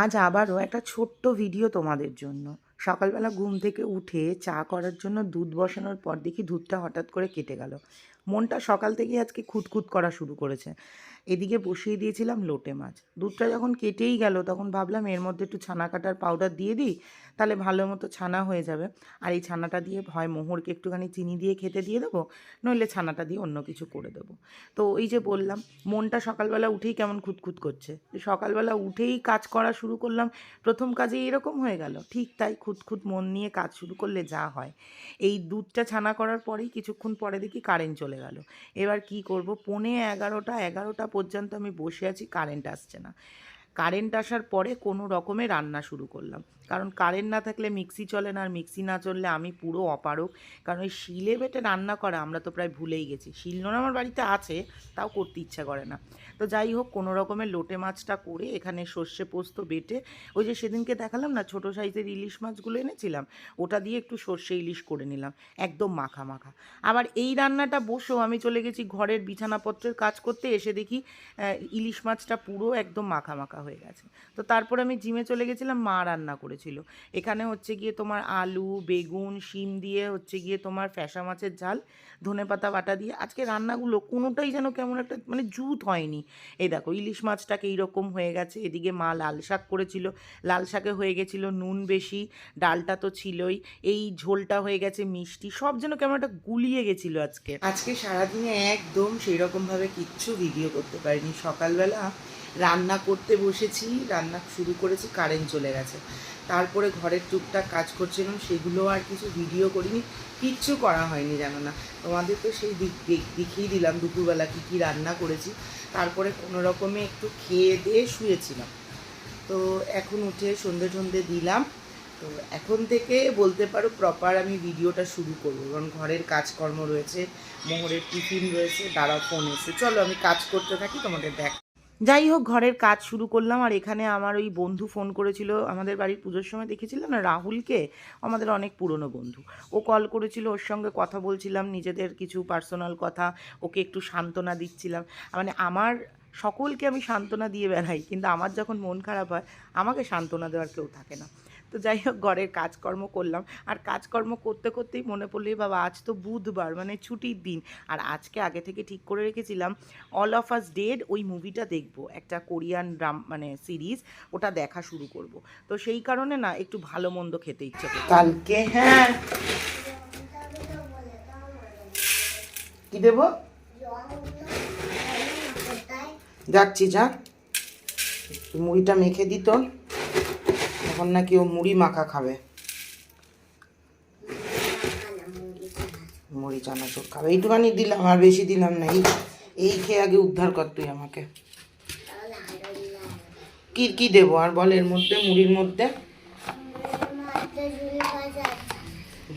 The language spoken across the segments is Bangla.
আজ আবারও একটা ছোট্ট ভিডিও তোমাদের জন্য। সকালবেলা ঘুম থেকে উঠে চা করার জন্য দুধ বসানোর পর দেখি দুধটা হঠাৎ করে কেটে গেল। মনটা সকাল থেকেই আজকে খুঁতখুত করা শুরু করেছে। এদিকে বসিয়ে দিয়েছিলাম লোটে মাছ। দুধটা যখন কেটেই গেল, তখন ভাবলাম এর মধ্যে একটু ছানা কাটার পাউডার দিয়ে দিই, তাহলে ভালো মতো ছানা হয়ে যাবে। আর এই ছানাটা দিয়ে হয় মোহরকে একটুখানি চিনি দিয়ে খেতে দিয়ে দেবো, নইলে ছানাটা দিয়ে অন্য কিছু করে দেবো। তো ওই যে বললাম, মনটা সকালবেলা উঠেই কেমন খুঁতখুত করছে। সকালবেলা উঠেই কাজ করা শুরু করলাম, প্রথম কাজে এরকম হয়ে গেল। ঠিক তাই খুঁতখুত মন নিয়ে কাজ শুরু করলে যা হয়। এই দুধটা ছানা করার পরেই কিছুক্ষণ পরে দেখি কারেন্ট চলে গেল। এবার কি করব? পনে এগারোটা এগারোটা পর্যন্ত আমি বসে আছি কারেন্ট আসছে না। কারেন্ট আসার পরে কোনো রকমে রান্না শুরু করলাম। কারণ কারেন্ট না থাকলে মিক্সি চলে না, আর মিক্সি না চললে আমি পুরো অপারক কারণ ওই শিলে বেটে রান্না করা আমরা তো প্রায় ভুলেই গেছি। শিলনোড়া আমার বাড়িতে আছে, তাও করতে ইচ্ছা করে না। তো যাই হোক, কোনো রকমের লোটে মাছটা করে এখানে সর্ষে পোস্ত বেটে, ওই যে সেদিনকে দেখালাম না, ছোটো সাইজের ইলিশ মাছগুলো এনেছিলাম, ওটা দিয়ে একটু সর্ষে ইলিশ করে নিলাম, একদম মাখা মাখা। আবার এই রান্নাটা বসেও আমি চলে গেছি ঘরের বিছানাপত্রের কাজ করতে, এসে দেখি ইলিশ মাছটা পুরো একদম মাখা মাখা হয়ে গেছে। তো তারপর আমি জিমে চলে গেছিলাম, মা রান্না করেছিল। এখানে হচ্ছে গিয়ে তোমার আলু, বেগুন, শিম দিয়ে হচ্ছে গিয়ে তোমার ফ্যাসা মাছের ঝাল ধনেপাতা বাটা দিয়ে আজকে রান্নাগুলো কোনোটাই যেন কেমন একটা মানে জুত হয়নি। এই দেখো ইলিশ মাছটাকে এইরকম হয়ে গেছে, এদিকে মা লাল শাক করেছিল। লাল শাকে হয়ে গেছিল নুন বেশি, ডালটা তো ছিলই। এই ঝোলটা হয়ে গেছে মিষ্টি, সব যেন কেমন একটা গুলিয়ে গেছিল আজকে। আজকে সারাদিনে একদম সেই রকমভাবে কিচ্ছু ভিডিও করতে পারিনি। সকালবেলা রান্না করতে বসেছি, রান্না শুরু করেছি কারেন্ট চলে গেছে। তারপরে ঘরের টুকটাক কাজ করছিলাম, সেগুলো আর কিছু ভিডিও করিনি, কিচ্ছু করা হয়নি জানো না। তোমাদের তো সেই দেখিয়ে দিলাম দুপুরবেলা কী কী রান্না করেছি। তারপরে কোনো রকমে একটু খেয়ে দিয়ে শুয়েছিলাম। তো এখন উঠে সন্ধে সন্ধে দিলাম। তো এখন থেকে বলতে পারো প্রপার আমি ভিডিওটা শুরু করব। কারণ ঘরের কাজকর্ম রয়েছে, মোহরের টিফিন রয়েছে দাঁড়া ফোন এসে। চলো আমি কাজ করতে থাকি, তোমাদের দেখ যাই হোক, ঘরের কাজ শুরু করলাম আর এখানে আমার ওই বন্ধু ফোন করেছিল, আমাদের বাড়ির পুজোর সময় দেখেছিলাম না, রাহুলকে, আমাদের অনেক পুরনো বন্ধু। ও কল করেছিল, ওর সঙ্গে কথা বলছিলাম, নিজেদের কিছু পার্সোনাল কথা, ওকে একটু সান্ত্বনা দিচ্ছিলাম। মানে আমার সকলকে আমি সান্ত্বনা দিয়ে বেড়াই, কিন্তু আমার যখন মন খারাপ হয়, আমাকে সান্ত্বনা দেওয়ার কেউ থাকে না। তো যাই হোক, ঘরের কাজকর্ম করলাম। আর কাজকর্ম করতে করতেই মনে পড়ল, "এ বাবা, আজ তো বুধবার মানে ছুটির দিন। আর আজকে আগে থেকে ঠিক করে রেখেছিলাম অল অফ আস ডেড ওই মুভিটা দেখব, একটা কোরিয়ান ড্রাম মানে সিরিজ ওটা দেখা শুরু করব। তো সেই কারণে না, একটু ভালো মন্দ খেতে ইচ্ছে কালকে হ্যাঁ। কি দেবো? যাচ্ছি যা মুড়িটা মেখে দিত এখন নাকি ও মুড়ি মাখা খাবে। মুড়ি চানাচুর খাবে। এইটুখানি দিলাম আর বেশি দিলাম না। এই এই খেয়ে আগে উদ্ধার কর তুই আমাকে। কি কি দেবো? আর বল এর মধ্যে মুড়ির মধ্যে?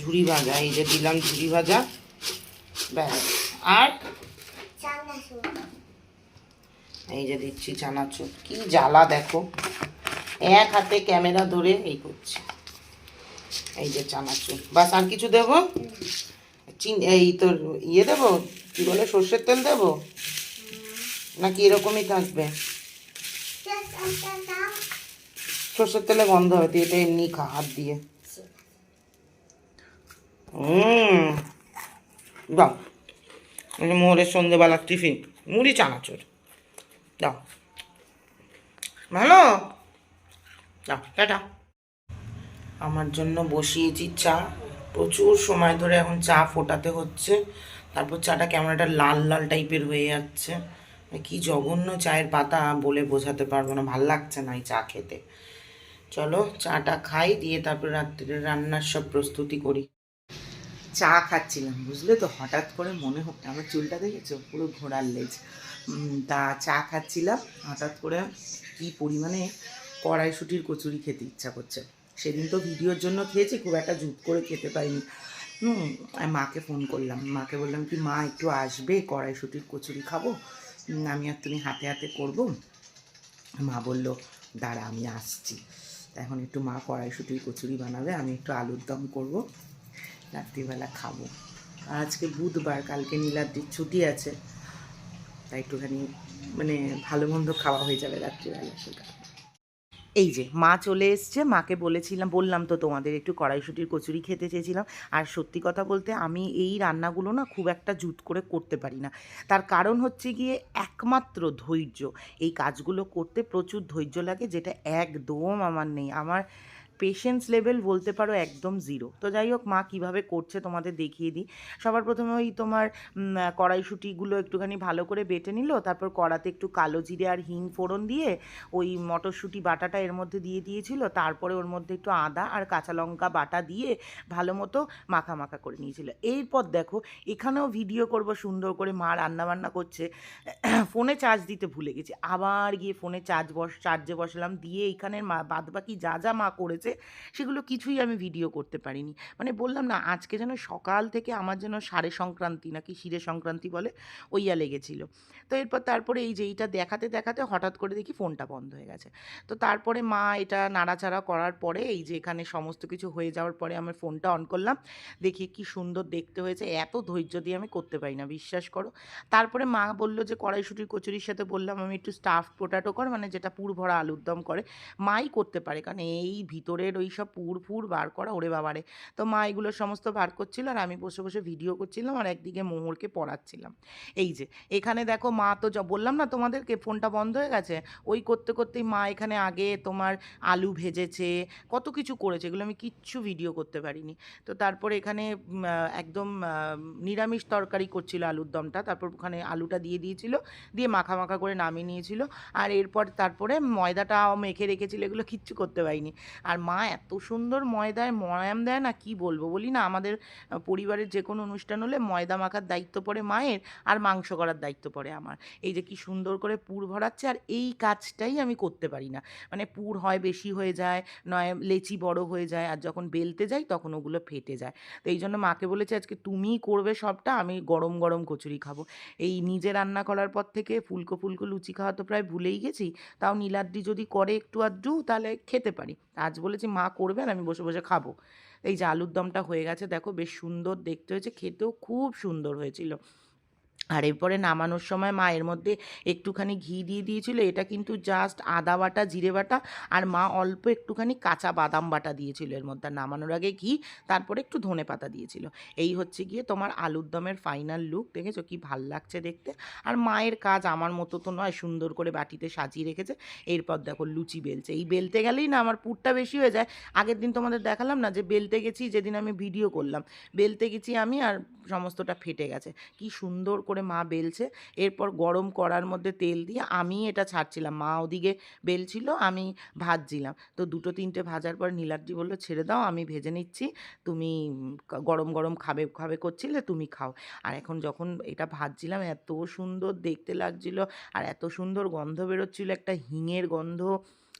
ঝুড়ি ভাজা। এই যে দিলাম ঝুড়ি ভাজা। ব্যাস। আর? এই যে দিচ্ছি চানাচুর কি জ্বালা দেখো। এক হাতে ক্যামেরা ধরে এই করছি। এই যে চানাচুর। বাস, আর কিছু দেবো? এই তোর ইয়ে দেবো? কি বলে, সর্ষের তেল দেবো? নাকি এরকমই থাকবে? সর্ষের তেলে গন্ধ হয় তুই এটা এমনি খা, হাত দিয়ে। হুম দাও। মোহরের সন্ধ্যেবেলার টিফিন। মুড়ি চানাচুর। দাও। ভালো? দাও টাটা। আমার জন্য বসিয়েছি চা। প্রচুর সময় ধরে এখন চা ফোটাতে হচ্ছে। তারপর চাটা কেমন একটা লাল লাল টাইপের হয়ে যাচ্ছে। কি জঘন্য চায়ের পাতা বলে বোঝাতে পারব না, ভালো লাগছে না এই চা খেতে। চলো, চাটা খাই, দিয়ে তারপর রাত্রে রান্নার সব প্রস্তুতি করি। চা খাচ্ছিলাম, বুঝলে তো? হঠাৎ করে মনে হচ্ছে আমার চুলটা দেখেছ? পুরো ঘোড়ার লেজ। তা চা খাচ্ছিলাম। হঠাৎ করে কি পরিমাণে কড়াইশুটির কচুরি খেতে ইচ্ছা করছে। সেদিন তো ভিডিওর জন্য খেয়েছি, খুব একটা জুত করে খেতে পারিনি। হুম মাকে ফোন করলাম। মাকে বললাম কি, মা, একটু আসবে, কড়াইশুটির কচুরি খাব? আমি আর তুমি হাতে হাতে করব? মা বলল, দাঁড়া, আমি আসছি। এখন একটু মা কড়াইশুটির কচুরি বানাবে, আমি একটু আলুর দম করব। রাত্রিবেলা খাব। আজকে বুধবার, কালকে নীলাদ্রির ছুটি আছে। তাই একটুখানি মানে ভালো মন্দ খাওয়া হয়ে যাবে রাত্রিবেলা সেটা। এই যে, মা চলে এসছে, মাকে বলেছিলাম, বললাম তো তোমাদের একটু কড়াইশুটির কচুরি খেতে চেয়েছিলাম। আর সত্যি কথা বলতে আমি এই রান্নাগুলো না খুব একটা জুত করে করতে পারি না। তার কারণ হচ্ছে গিয়ে একমাত্র ধৈর্য। এই কাজগুলো করতে প্রচুর ধৈর্য লাগে, যেটা একদম আমার নেই। আমার পেশেন্স লেভেল বলতে পারো একদম জিরো তো যাই হোক মা কীভাবে করছে তোমাদের দেখিয়ে দিই। সবার প্রথমে ওই তোমার কড়াইশুঁটিগুলো একটুখানি ভালো করে বেটে নিল, তারপর কড়াতে একটু কালো জিরে আর হিং ফোড়ন দিয়ে ওই মটরশুঁটি বাটাটা এর মধ্যে দিয়ে দিয়েছিল। তারপরে ওর মধ্যে একটু আদা আর কাঁচা লঙ্কা বাটা দিয়ে ভালো মতো মাখা মাখা করে নিয়েছিল। এরপর দেখো, এখানেও ভিডিও করব, সুন্দর করে মা রান্না বান্না করছে। ফোনে চার্জ দিতে ভুলে গেছি। আবার গিয়ে ফোনে চার্জ বস চার্জে বসালাম, দিয়ে এইখানের মা বাদ বাকি যা যা মা করেছে সেগুলো কিছুই আমি ভিডিও করতে পারিনি। মানে বললাম না, আজকে যেন সকাল থেকে আমার যেন সাড়ে সংক্রান্তি, নাকি শিরে সংক্রান্তি বলে ওইয়া লেগেছিল। তো এরপর তারপরে এই যে এইটা দেখাতে দেখাতে হঠাৎ করে দেখি ফোনটা বন্ধ হয়ে গেছে। তো তারপরে মা এটা নাড়াচাড়া করার পরে, এই যে এখানে সমস্ত কিছু হয়ে যাওয়ার পরে আমার ফোনটা অন করলাম। দেখি কি সুন্দর দেখতে হয়েছে, এত ধৈর্য দিয়ে আমি করতে পারি না, বিশ্বাস করো। তারপরে মা বলল যে, কড়াইশুটির কচুরির সাথে বললাম, আমি একটু স্টাফ পোটাটো কর মানে যেটা পুর ভরা আলুর দম করে, মাই করতে পারে। কারণ এই ভিতরের ওই সব পুর ফুর বার করা, ওরে বাবারে। তো মা এগুলো সমস্ত বার করছিল আর আমি বসে বসে ভিডিও করছিলাম আর একদিকে মোহরকে পড়াচ্ছিলাম। এই যে, এখানে দেখো মা তো বললাম না তোমাদেরকে ফোনটা বন্ধ হয়ে গেছে? ওই করতে করতেই মা এখানে আগে তোমার আলু ভেজেছে, কত কিছু করেছে, এগুলো আমি কিচ্ছু ভিডিও করতে পারিনি। তো তারপরে এখানে একদম নিরামিষ তরকারি করছিল আলুর দমটা, তারপর ওখানে আলুটা দিয়ে দিয়েছিল, দিয়ে মাখা মাখা করে নামিয়ে নিয়েছিল। আর এরপর তারপরে ময়দাটা মেখে রেখেছিল, এগুলো কিচ্ছু করতে পারিনি। আর মা এত সুন্দর ময়দায় ময়াম দেয় না, কি বলব? বলি না, আমাদের পরিবারের যে কোনো অনুষ্ঠান হলে ময়দা মাখার দায়িত্ব পড়ে মায়ের আর মাংস করার দায়িত্ব পড়ে আমার। এই যে কি সুন্দর করে পুর ভরাচ্ছে আর এই কাজটাই আমি করতে পারি না। মানে পুর হয় বেশি হয়ে যায়, নয় লেচি বড় হয়ে যায় আর যখন বেলতে যাই তখন ওগুলো ফেটে যায়। তো এই জন্য মাকে বলেছে আজকে তুমিই করবে সবটা, আমি গরম গরম কচুরি খাব। এই নিজে রান্না করার পর থেকে ফুলকো ফুলকো লুচি খাওয়া তো প্রায় ভুলেই গেছি, তাও নীলাদ্রি যদি করে একটু আধটু তাহলে খেতে পারি। আজ বলেছি, মা করবে আর আমি বসে বসে খাব। এই যে আলুর দমটা হয়ে গেছে, দেখো বেশ সুন্দর দেখতে হয়েছে, খেতেও খুব সুন্দর হয়েছিল। আর এরপরে নামানোর সময় মা এর মধ্যে একটুখানি ঘি দিয়ে দিয়েছিল। এটা কিন্তু জাস্ট আদা বাটা, জিরে বাটা আর মা অল্প একটুখানি কাঁচা বাদাম বাটা দিয়েছিল এর মধ্যে। নামানোর আগে ঘি, তারপরে একটু ধনে পাতা দিয়েছিল। এই হচ্ছে গিয়ে তোমার আলুর দমের ফাইনাল লুক দেখেছ? কি ভালো লাগছে দেখতে। আর মায়ের কাজ আমার মতো তো নয়, সুন্দর করে বাটিতে সাজিয়ে রেখেছে। এরপর দেখো লুচি বেলছে। এই বেলতে গেলেই না আমার পুরটা বেশি হয়ে যায়। আগের দিন তোমাদের দেখালাম না যে বেলতে গেছি, যেদিন আমি ভিডিও করলাম। বেলতে গেছি আমি আর সমস্তটা ফেটে গেছে। কি সুন্দর করে মা বেলছে। এরপর গরম করার মধ্যে তেল দিয়ে আমি এটা ছাড়ছিলাম। মা ওদিকে বেলছিল, আমি ভাজছিলাম। তো দুটো তিনটে ভাজার পর নীলাদ্রি বলল, ছেড়ে দাও, আমি ভেজে নিচ্ছি। তুমি গরম গরম খাবে খাবে করছিলে, তুমি খাও। আর এখন যখন এটা ভাজছিলাম, এত সুন্দর দেখতে লাগছিল, আর এত সুন্দর গন্ধ বেরোচ্ছিল, একটা হিঙের গন্ধ।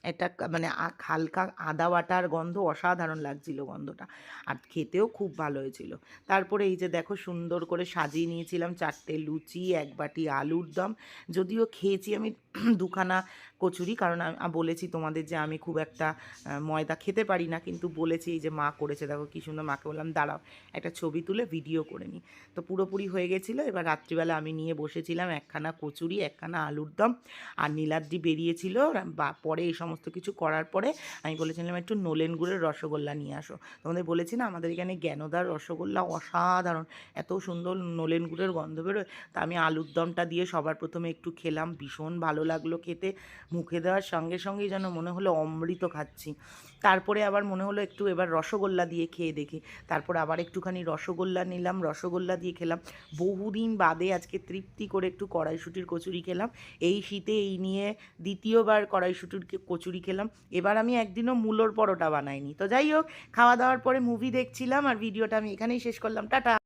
একটা কা- মানে হালকা আদা বাটার গন্ধ অসাধারণ লাগছিল গন্ধটা। আর খেতেও খুব ভালো হয়েছিল। তারপরে এই যে দেখো সুন্দর করে সাজিয়ে নিয়েছিলাম চারটে লুচি, এক বাটি আলুর দম। যদিও খেয়েছি আমি দুখানা কচুরি, কারণ আমি বলেছি তোমাদের যে আমি খুব একটা ময়দা খেতে পারি না, কিন্তু বলেছি এই যে মা করেছে, দেখো কি সুন্দর মাকে বললাম, দাঁড়াও, একটা ছবি তুলে ভিডিও করে নিই তো পুরোপুরি হয়ে গেছিল, এবার রাত্রিবেলা আমি নিয়ে বসেছিলাম একখানা কচুরি, একখানা আলুর দম, আর নীলাদ্রি বেরিয়েছিল বা, পরে এই সমস্ত কিছু করার পরে আমি বলেছিলাম, একটু নোলেন গুড়ের রসগোল্লা নিয়ে আসো। তোমাদের বলেছি না, আমাদের এখানে জ্ঞানদার রসগোল্লা অসাধারণ, এত সুন্দর নোলেন গুড়ের গন্ধ বেরোয়, তা আমি আলুর দমটা দিয়ে সবার প্রথমে একটু খেলাম, ভীষণ ভালো লাগল খেতে। মুখে দেওয়ার সঙ্গে সঙ্গেই যেন মনে হলো অমৃত খাচ্ছি। তারপরে আবার মনে হলো একটু এবার রসগোল্লা দিয়ে খেয়ে দেখি। তারপর আবার একটুখানি রসগোল্লা নিলাম, রসগোল্লা দিয়ে খেলাম। বহুদিন বাদে আজকে তৃপ্তি করে একটু কড়াইশুটির কচুরি খেলাম। এই শীতে এই নিয়ে দ্বিতীয়বার কড়াইশুটির কচুরি খেলাম। এবার আমি একদিনও মূলোর পরোটা বানাইনি। তো যাই হোক, খাওয়া দাওয়ার পরে মুভি দেখছিলাম আর ভিডিওটা আমি এখানেই শেষ করলাম। টাটা!